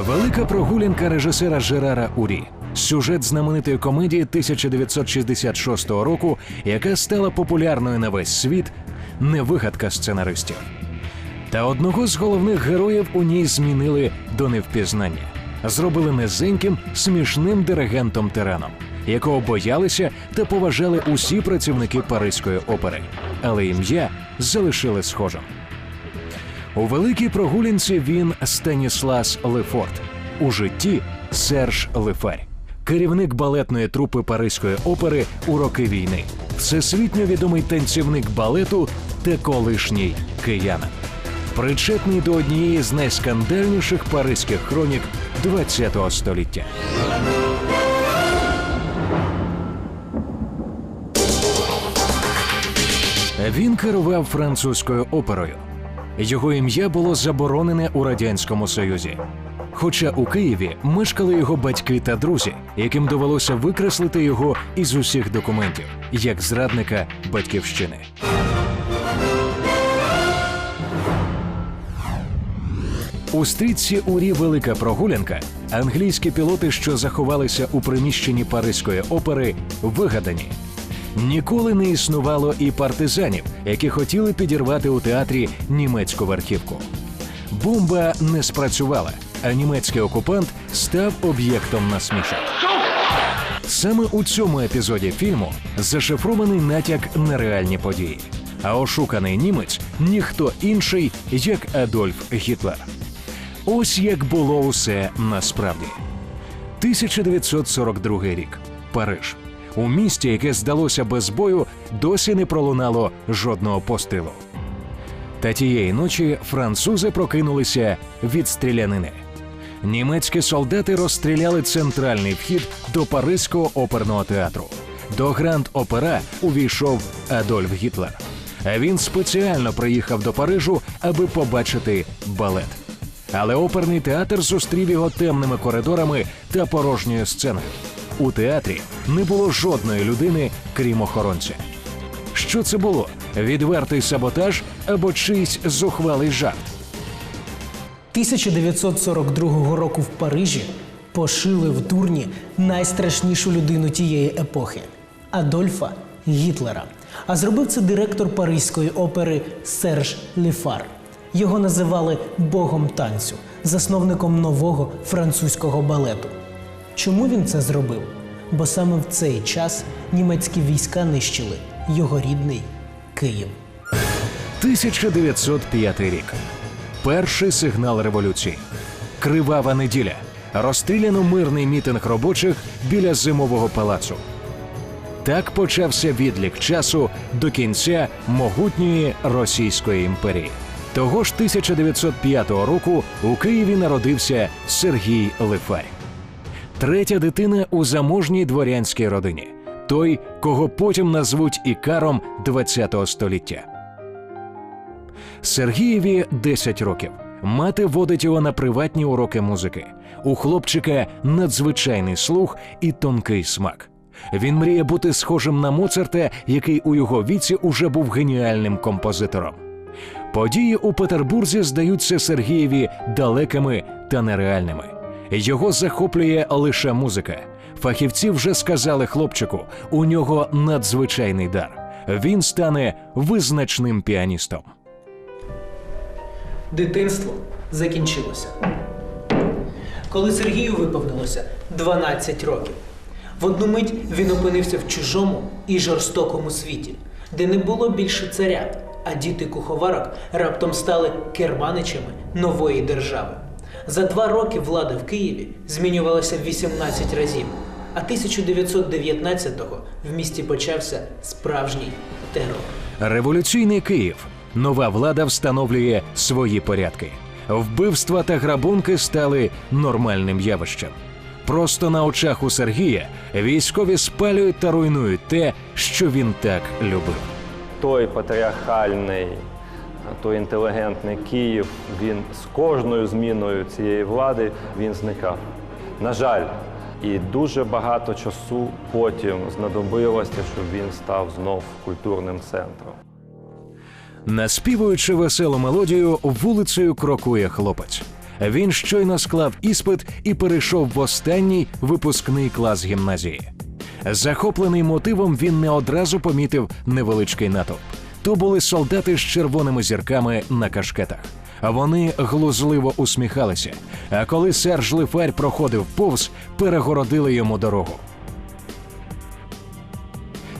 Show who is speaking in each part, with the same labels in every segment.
Speaker 1: Велика прогулянка режисера Жерара Урі. Сюжет знаменитої комедії 1966 року, яка стала популярною на весь світ, не вигадка сценаристів. Та одного з головних героїв у ній змінили до невпізнання, зробили низеньким, смішним диригентом тираном, якого боялися та поважали усі працівники Паризької опери, але ім'я залишили схожим. У великій прогулянці він Станіслас Лефорт, у житті Серж Лефарь, керівник балетної трупи Паризької опери у роки війни, всесвітньо відомий танцівник балету та колишній киянин. Причетний до однієї з найскандальніших паризьких хронік ХХ століття. Він керував французькою оперою. Його ім'я було заборонене у радянському союзі. Хоча у Києві мешкали його батьки та друзі, яким довелося викреслити його із усіх документів, як зрадника батьківщини. У стрітці Урі Велика прогулянка англійські пілоти, що заховалися у приміщенні Паризької опери, вигадані. Ніколи не існувало і партизанів, які хотіли підірвати у театрі німецьку верхівку. Бомба не спрацювала, а німецький окупант став об'єктом насмішок. Саме у цьому епізоді фільму зашифрований натяк на реальні події. А ошуканий німець ніхто інший, як Адольф Гітлер. Ось як було усе насправді. 1942 рік. Париж. У місті, яке здалося без бою, досі не пролунало жодного пострілу. Та тієї ночі французи прокинулися від стрілянини. Німецькі солдати розстріляли центральний вхід до Паризького оперного театру. До Гранд Опера увійшов Адольф Гітлер. Він спеціально приїхав до Парижу, аби побачити балет. Але оперний театр зустрів його темними коридорами та порожньою сценою. У театрі не було жодної людини, крім охоронця. Що це було? Відвертий саботаж або чийсь зухвалий жарт?
Speaker 2: 1942 року в Парижі пошили в дурні найстрашнішу людину тієї епохи Адольфа Гітлера. А зробив це директор Паризької опери Серж Ліфар. Його називали Богом танцю, засновником нового французького балету. Чому він це зробив? Бо саме в цей час німецькі війська нищили його рідний Київ.
Speaker 1: 1905 рік. Перший сигнал революції. Кривава неділя. Розстріляно мирний мітинг робочих біля зимового палацу. Так почався відлік часу до кінця могутньої Російської імперії. Того ж 1905 року у Києві народився Сергій Лифарь. Третя дитина у заможній дворянській родині. Той, кого потім назвуть ікаром ХХ століття. Сергієві 10 років. Мати водить його на приватні уроки музики. У хлопчика надзвичайний слух і тонкий смак. Він мріє бути схожим на Моцарта, який у його віці уже був геніальним композитором. Події у Петербурзі здаються Сергієві далекими та нереальними. Його захоплює лише музика. Фахівці вже сказали хлопчику, у нього надзвичайний дар. Він стане визначним піаністом.
Speaker 2: Дитинство закінчилося. Коли Сергію виповнилося 12 років. В одну мить він опинився в чужому і жорстокому світі, де не було більше царя, а діти куховарок раптом стали керманичами нової держави. За два роки влада в Києві змінювалася 18 разів, а 1919-го в місті почався справжній терор.
Speaker 1: Революційний Київ. Нова влада встановлює свої порядки. Вбивства та грабунки стали нормальним явищем. Просто на очах у Сергія військові спалюють та руйнують те, що він так любив.
Speaker 3: той патріархальний, той інтелігентний Київ, він з кожною зміною цієї влади він зникав. На жаль, і дуже багато часу потім знадобилося, щоб він став знов культурним центром.
Speaker 1: Наспівуючи веселу мелодію, вулицею крокує хлопець. Він щойно склав іспит і перейшов в останній випускний клас гімназії. Захоплений мотивом, він не одразу помітив невеличкий натовп. То були солдати з червоними зірками на кашкетах. Вони глузливо усміхалися. А коли Серж Лифарь проходив повз, перегородили йому дорогу.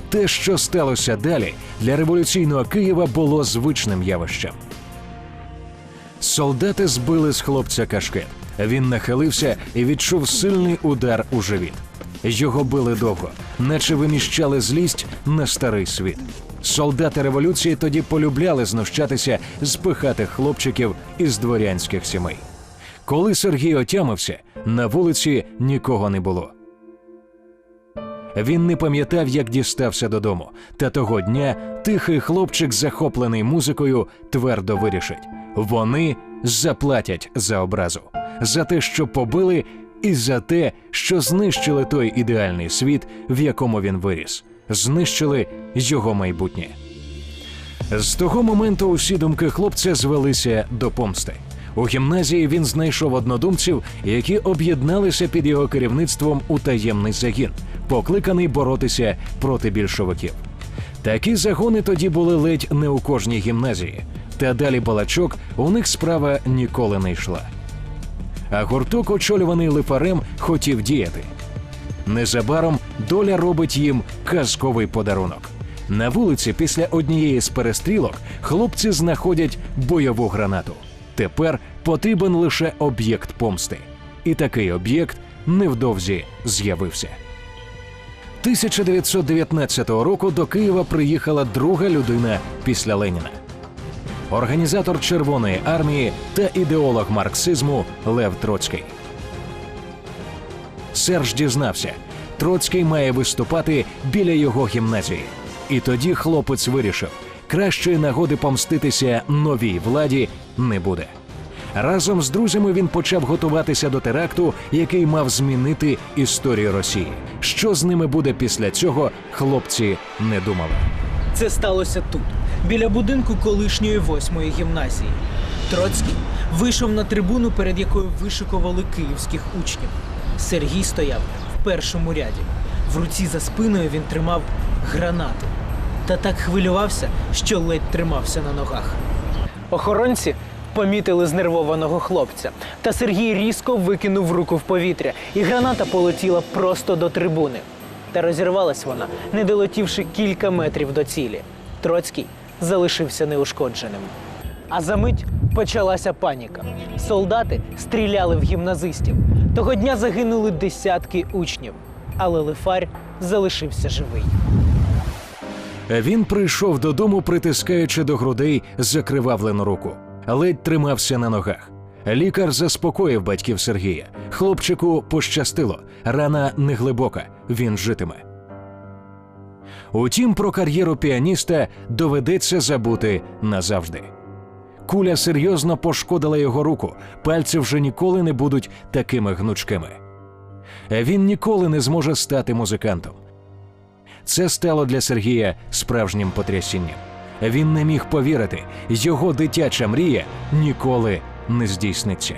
Speaker 1: Те, що сталося далі, для революційного Києва було звичним явищем. Солдати збили з хлопця кашкет. Він нахилився і відчув сильний удар у живіт. Його били довго, наче виміщали злість на старий світ. Солдати революції тоді полюбляли знущатися з пихатих хлопчиків із дворянських сімей. Коли Сергій отямився, на вулиці нікого не було. Він не пам'ятав, як дістався додому. Та того дня тихий хлопчик, захоплений музикою, твердо вирішить: вони заплатять за образу, за те, що побили, і за те, що знищили той ідеальний світ, в якому він виріс, знищили його майбутнє. З того моменту усі думки хлопця звелися до помсти. У гімназії він знайшов однодумців, які об'єдналися під його керівництвом у таємний загін, покликаний боротися проти більшовиків. Такі загони тоді були ледь не у кожній гімназії, та далі балачок у них справа ніколи не йшла. А гурток, очолюваний лифарем, хотів діяти. Незабаром доля робить їм казковий подарунок. На вулиці після однієї з перестрілок хлопці знаходять бойову гранату. Тепер потрібен лише об'єкт помсти. І такий об'єкт невдовзі з'явився. 1919 року до Києва приїхала друга людина після Леніна. Організатор Червоної армії та ідеолог марксизму Лев Троцький. Серж дізнався, Троцький має виступати біля його гімназії. І тоді хлопець вирішив, кращої нагоди помститися новій владі не буде. Разом з друзями він почав готуватися до теракту, який мав змінити історію Росії. Що з ними буде після цього, хлопці не думали.
Speaker 2: Це сталося тут, біля будинку колишньої восьмої гімназії. Троцький вийшов на трибуну, перед якою вишикували київських учнів. Сергій стояв першому ряді. В руці за спиною він тримав гранату. Та так хвилювався, що ледь тримався на ногах. Охоронці помітили знервованого хлопця. Та Сергій різко викинув руку в повітря, і граната полетіла просто до трибуни. Та розірвалась вона, не долетівши кілька метрів до цілі. Троцький залишився неушкодженим. А за мить почалася паніка. Солдати стріляли в гімназистів. Того дня загинули десятки учнів, але Лифарь залишився живий.
Speaker 1: Він прийшов додому, притискаючи до грудей закривавлену руку, ледь тримався на ногах. Лікар заспокоїв батьків Сергія. Хлопчику пощастило, рана не глибока, він житиме. Утім, про кар'єру піаніста доведеться забути назавжди. Куля серйозно пошкодила його руку, пальці вже ніколи не будуть такими гнучкими. Він ніколи не зможе стати музикантом. Це стало для Сергія справжнім потрясінням. Він не міг повірити, його дитяча мрія ніколи не здійсниться.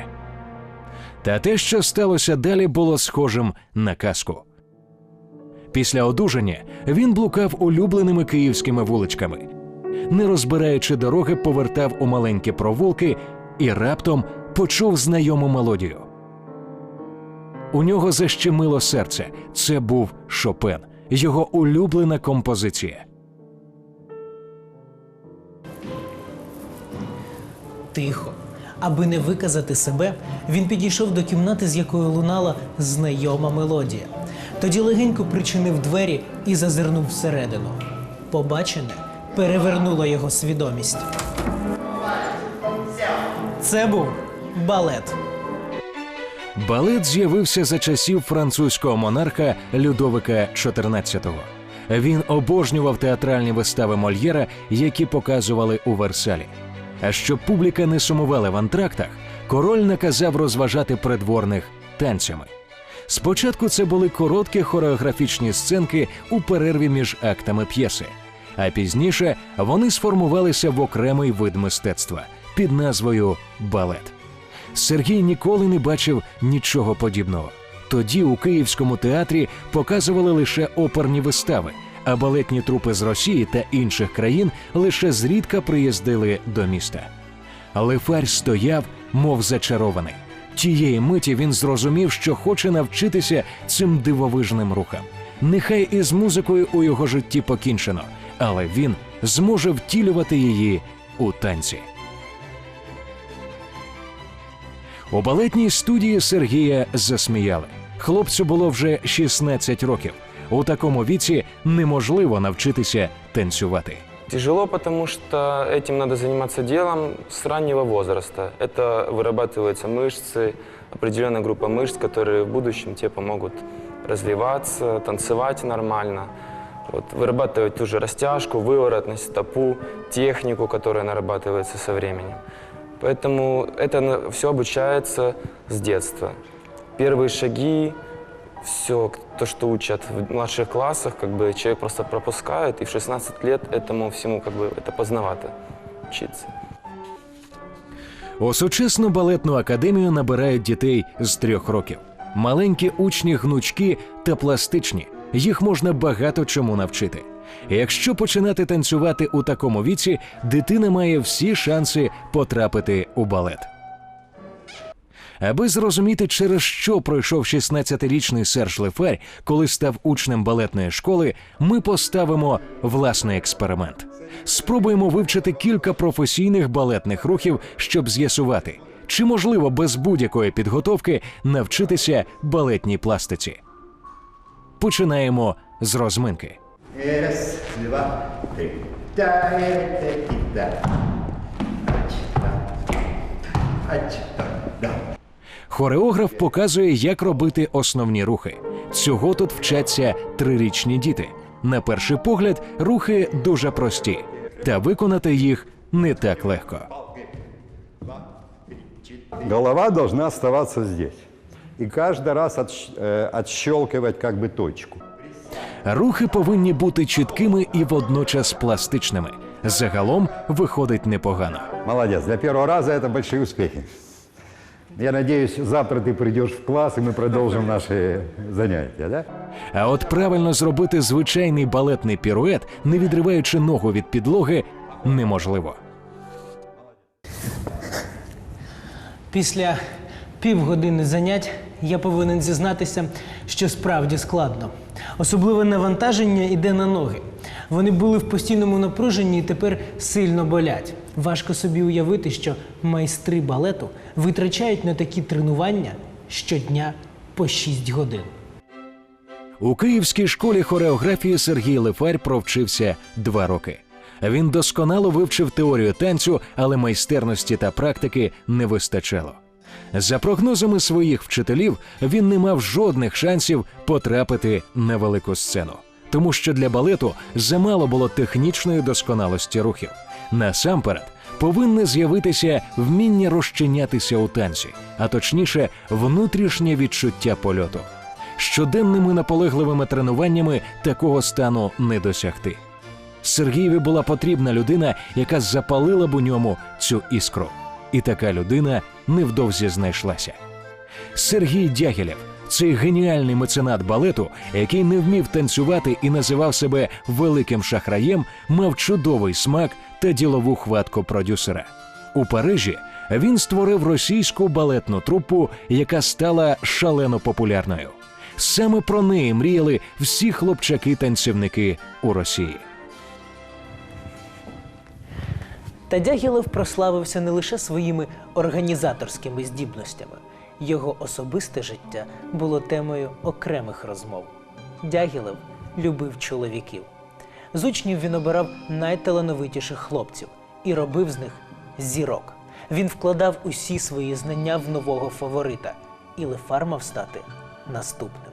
Speaker 1: Та те, що сталося далі, було схожим на казку. Після одужання він блукав улюбленими київськими вуличками. Не розбираючи дороги, повертав у маленькі провулки і раптом почув знайому мелодію. У нього защемило серце. Це був Шопен, його улюблена композиція.
Speaker 2: Тихо. Аби не виказати себе, він підійшов до кімнати, з якої лунала знайома мелодія. Тоді легенько причинив двері і зазирнув всередину. Побачене перевернуло його свідомість. Це був балет.
Speaker 1: Балет з'явився за часів французького монарха Людовика XIV. Він обожнював театральні вистави Мольєра, які показували у Версалі. А щоб публіка не сумувала в антрактах, король наказав розважати придворних танцями. Спочатку це були короткі хореографічні сценки у перерві між актами п'єси, а пізніше вони сформувалися в окремий вид мистецтва під назвою балет. Сергій ніколи не бачив нічого подібного. Тоді у Київському театрі показували лише оперні вистави, а балетні трупи з Росії та інших країн лише зрідка приїздили до міста. Лифарь стояв, мов зачарований. Тієї миті він зрозумів, що хоче навчитися цим дивовижним рухам. Нехай із музикою у його житті покінчено, але він зможе втілювати її у танці. У балетній студії Сергія засміяли. Хлопцю було вже 16 років. У такому віці неможливо навчитися танцювати.
Speaker 4: Тяжело, потому что этим надо заниматься делом с раннего возраста. Это вырабатываются мышцы, определенная группа мышц, которые в будущем тебе помогут развиваться, танцевать нормально, вот, вырабатывать ту же растяжку, выворотность, стопу, технику, которая нарабатывается со временем. Поэтому это все обучается с детства. Первые шаги, все, то, что учат в младших классах, как бы человек просто пропускает, и в 16 лет этому всему как бы это поздновато учиться.
Speaker 1: У сучасну балетну академію набирають дітей з трьох років. Маленькі учні гнучкі та пластичні. Їх можна багато чому навчити. Якщо починати танцювати у такому віці, дитина має всі шанси потрапити у балет. Аби зрозуміти, через що пройшов 16-річний Серж Лефер, коли став учнем балетної школи, ми поставимо власний експеримент. Спробуємо вивчити кілька професійних балетних рухів, щоб з'ясувати, чи можливо без будь-якої підготовки навчитися балетній пластиці. Починаємо з розминки.
Speaker 5: Раз, два, три. Та.
Speaker 1: Хореограф показує, як робити основні рухи. Цього тут вчаться трирічні діти. На перший погляд, рухи дуже прості, та виконати їх не так легко.
Speaker 6: Голова должна оставаться здесь. И каждый раз отщ- э, отщелкивать как бы точку.
Speaker 1: Рухи повинні бути чіткими і водночас пластичними. Загалом виходить непогано.
Speaker 6: Молодец. Для первого раза это большие успехи. Я надеюсь, завтра ты придешь в класс, и мы продолжим наши занятия, да?
Speaker 1: А от правильно зробити звичайний балетний пірует, не відриваючи ногу від підлоги, неможливо.
Speaker 2: Після півгодини занять я повинен зізнатися, що справді складно. Особливе навантаження йде на ноги. Вони були в постійному напруженні і тепер сильно болять. Важко собі уявити, що майстри балету витрачають на такі тренування щодня по 6 годин.
Speaker 1: У київській школі хореографії Сергій Лефарь провчився два роки. Він досконало вивчив теорію танцю, але майстерності та практики не вистачало. За прогнозами своїх вчителів, він не мав жодних шансів потрапити на велику сцену, тому що для балету замало було технічної досконалості рухів. Насамперед, повинне з'явитися вміння розчинятися у танці, а точніше, внутрішнє відчуття польоту. Щоденними наполегливими тренуваннями такого стану не досягти. Сергієві була потрібна людина, яка запалила б у ньому цю іскру. І така людина невдовзі знайшлася. Сергій Дягілєв цей геніальний меценат балету, який не вмів танцювати і називав себе великим шахраєм, мав чудовий смак та ділову хватку продюсера. У Парижі він створив російську балетну труппу, яка стала шалено популярною. Саме про неї мріяли всі хлопчаки-танцівники у Росії.
Speaker 2: Та Дягілев прославився не лише своїми організаторськими здібностями. Його особисте життя було темою окремих розмов. Дягілев любив чоловіків. З учнів він обирав найталановитіших хлопців і робив з них зірок. Він вкладав усі свої знання в нового фаворита, і Лефар мав стати наступним.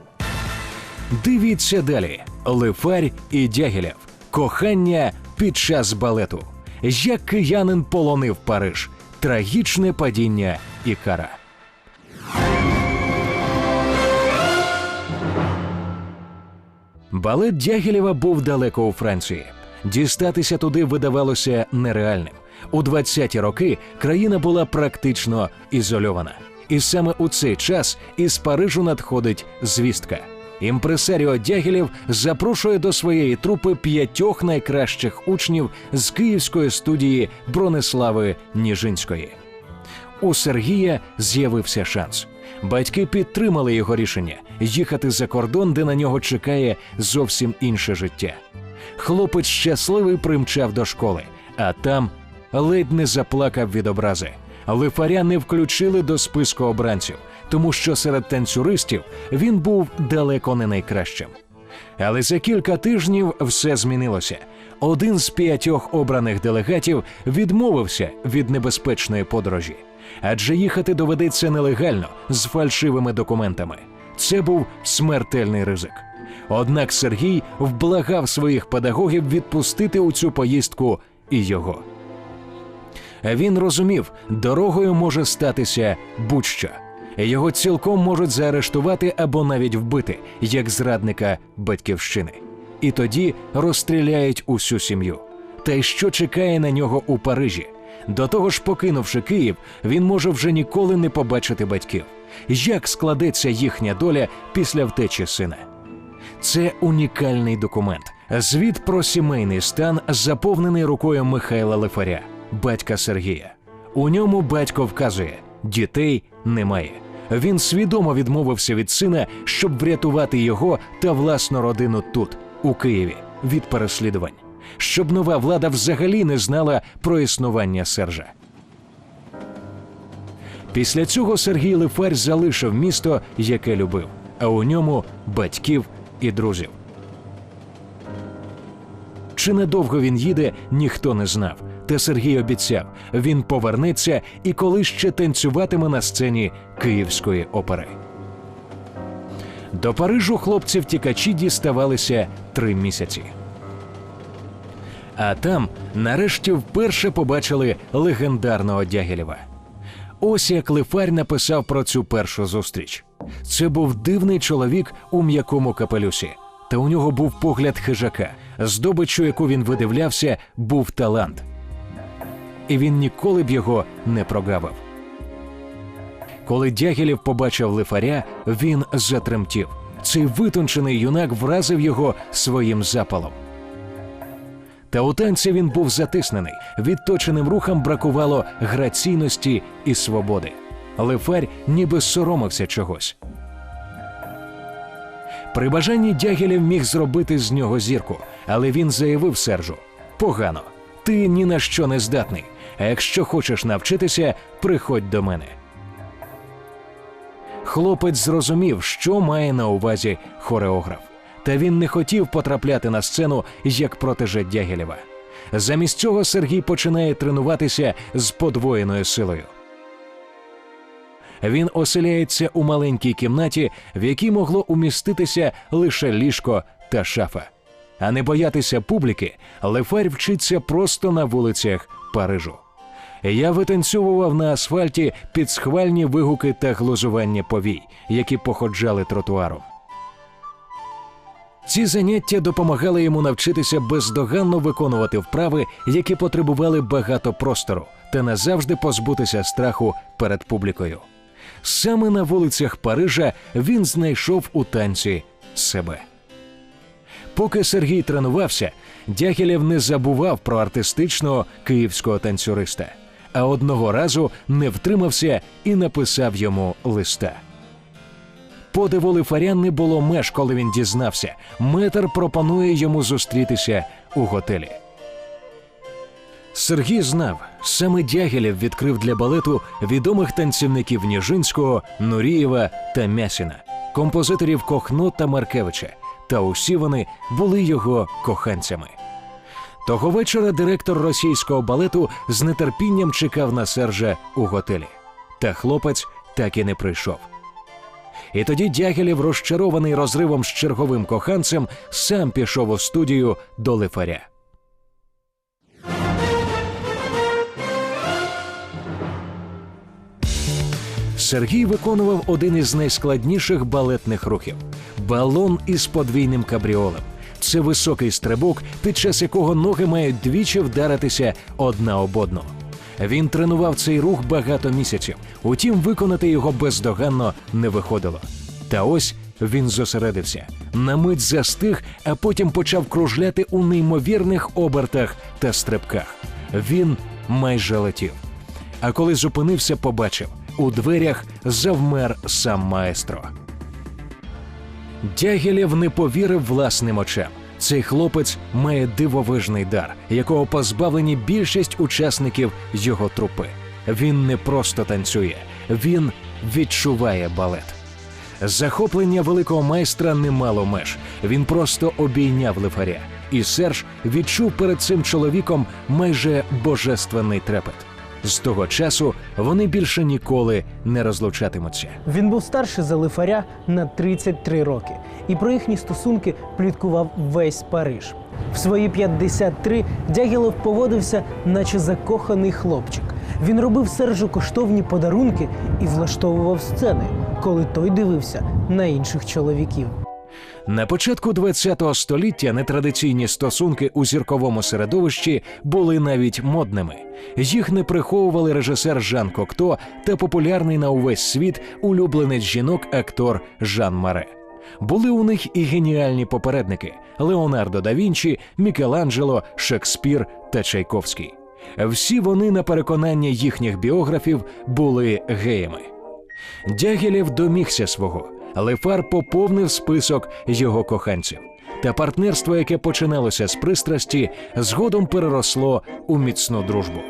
Speaker 1: Дивіться далі: Лифарь і Дягілєв. Кохання під час балету. Як киянин полонив Париж. Трагічне падіння Ікара. Балет Дягілєва був далеко у Франції. Дістатися туди видавалося нереальним. У 20-ті роки країна була практично ізольована. І саме у цей час із Парижу надходить звістка. Імпресаріо Дягілєв запрошує до своєї трупи п'ятьох найкращих учнів з київської студії Бронислави Ніжинської. У Сергія з'явився шанс. Батьки підтримали його рішення їхати за кордон, де на нього чекає зовсім інше життя. Хлопець щасливий примчав до школи, а там ледь не заплакав від образи. Лифаря не включили до списку обранців, тому що серед танцюристів він був далеко не найкращим. Але за кілька тижнів все змінилося. Один з п'ятьох обраних делегатів відмовився від небезпечної подорожі, адже їхати доведеться нелегально з фальшивими документами. Це був смертельний ризик. Однак Сергій вблагав своїх педагогів відпустити у цю поїздку і його. Він розумів, дорогою може статися будь-що. Його цілком можуть заарештувати або навіть вбити, як зрадника батьківщини. І тоді розстріляють усю сім'ю. Та й що чекає на нього у Парижі? До того ж, покинувши Київ, він може вже ніколи не побачити батьків. Як складеться їхня доля після втечі сина? Це унікальний документ. Звіт про сімейний стан, заповнений рукою Михайла Лифаря, батька Сергія. У ньому батько вказує: дітей немає. Він свідомо відмовився від сина, щоб врятувати його та власну родину тут, у Києві, від переслідувань, щоб нова влада взагалі не знала про існування Сержа. Після цього Сергій Лифарь залишив місто, яке любив, а у ньому батьків і друзів. Чи недовго він їде, ніхто не знав. Та Сергій обіцяв, він повернеться і коли ще танцюватиме на сцені Київської опери. До Парижу хлопці втікачі діставалися три місяці. А там нарешті вперше побачили легендарного Дягілєва. Ось як Лифарь написав про цю першу зустріч. Це був дивний чоловік у м'якому капелюсі, та у нього був погляд хижака. Здобиччю, яку він видивлявся, був талант. І він ніколи б його не прогавив. Коли Дягілєв побачив лифаря, він затремтів. Цей витончений юнак вразив його своїм запалом. Та у танці він був затиснений. Відточеним рухам бракувало граційності і свободи. Лифарь ніби соромився чогось. При бажанні Дягілєв міг зробити з нього зірку, але він заявив Сержу: погано, ти ні на що не здатний. А якщо хочеш навчитися, приходь до мене. Хлопець зрозумів, що має на увазі хореограф. Та він не хотів потрапляти на сцену як протеже Дягілєва. Замість цього Сергій починає тренуватися з подвоєною силою. Він оселяється у маленькій кімнаті, в якій могло уміститися лише ліжко та шафа. А не боятися публіки, Лефарь вчиться просто на вулицях Парижу. Я витанцьовував на асфальті під схвальні вигуки та глузування повій, які походжали тротуаром. Ці заняття допомагали йому навчитися бездоганно виконувати вправи, які потребували багато простору, та назавжди позбутися страху перед публікою. Саме на вулицях Парижа він знайшов у танці себе. Поки Сергій тренувався, Дягілєв не забував про артистичного київського танцюриста, а одного разу не втримався і написав йому листа. Подиву Лифарян не було меж, коли він дізнався. Метр пропонує йому зустрітися у готелі. Сергій знав, саме Дягілєв відкрив для балету відомих танцівників Ніжинського, Нурієва та Мясіна, композиторів Кохно та Маркевича. Та усі вони були його коханцями. Того вечора директор російського балету з нетерпінням чекав на Сержа у готелі. Та хлопець так і не прийшов. І тоді Дягілєв, розчарований розривом з черговим коханцем, сам пішов у студію до лифаря. Сергій виконував один із найскладніших балетних рухів балон із подвійним кабріолем. Це високий стрибок, під час якого ноги мають двічі вдаритися одна об одну. Він тренував цей рух багато місяців, утім, виконати його бездоганно не виходило. Та ось він зосередився, на мить застиг, а потім почав кружляти у неймовірних обертах та стрибках. Він майже летів. А коли зупинився, побачив у дверях завмер сам маестро. Дягілєв не повірив власним очам. Цей хлопець має дивовижний дар, якого позбавлені більшість учасників його трупи. Він не просто танцює, він відчуває балет. Захоплення великого майстра не мало меж. Він просто обійняв лифаря. І Серж відчув перед цим чоловіком майже божественний трепет. З того часу вони більше ніколи не розлучатимуться.
Speaker 2: Він був старший за лифаря на 33 роки, і про їхні стосунки пліткував весь Париж. В свої 53 Дягілов поводився, наче закоханий хлопчик. Він робив Сержу коштовні подарунки і влаштовував сцени, коли той дивився на інших чоловіків.
Speaker 1: На початку ХХ століття нетрадиційні стосунки у зірковому середовищі були навіть модними. Їх не приховували режисер Жан Кокто та популярний на увесь світ улюбленець жінок актор Жан Маре. Були у них і геніальні попередники Леонардо да Вінчі, Мікеланджело, Шекспір та Чайковський. Всі вони, на переконання їхніх біографів, були геями. Дягілєв домігся свого. Лефар поповнив список його коханців. Та партнерство, яке починалося з пристрасті, згодом переросло у міцну дружбу.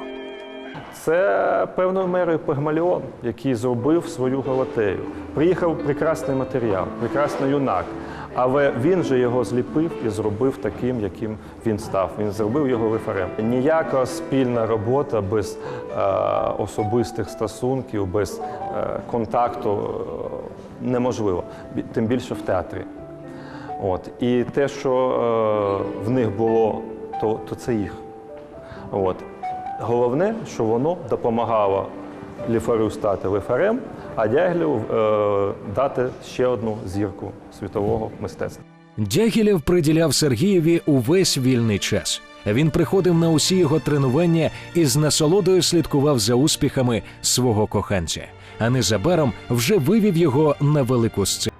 Speaker 3: Це певною мерою Пигмаліон, який зробив свою галатею. Приїхав прекрасний матеріал, прекрасний юнак. Але він же його зліпив і зробив таким, яким він став. Він зробив його лифарем. Ніяка спільна робота без е, особистих стосунків, без е, контакту е, неможливо. Тим більше в театрі. От. І те, що е, в них було, то, то це їх. От. Головне, що воно допомагало ліфарю стати ліфарем, а Дягілєву е, дати ще одну зірку світового мистецтва.
Speaker 1: Дягілєв приділяв Сергієві увесь вільний час. Він приходив на усі його тренування і з насолодою слідкував за успіхами свого коханця, а незабаром вже вивів його на велику сцену.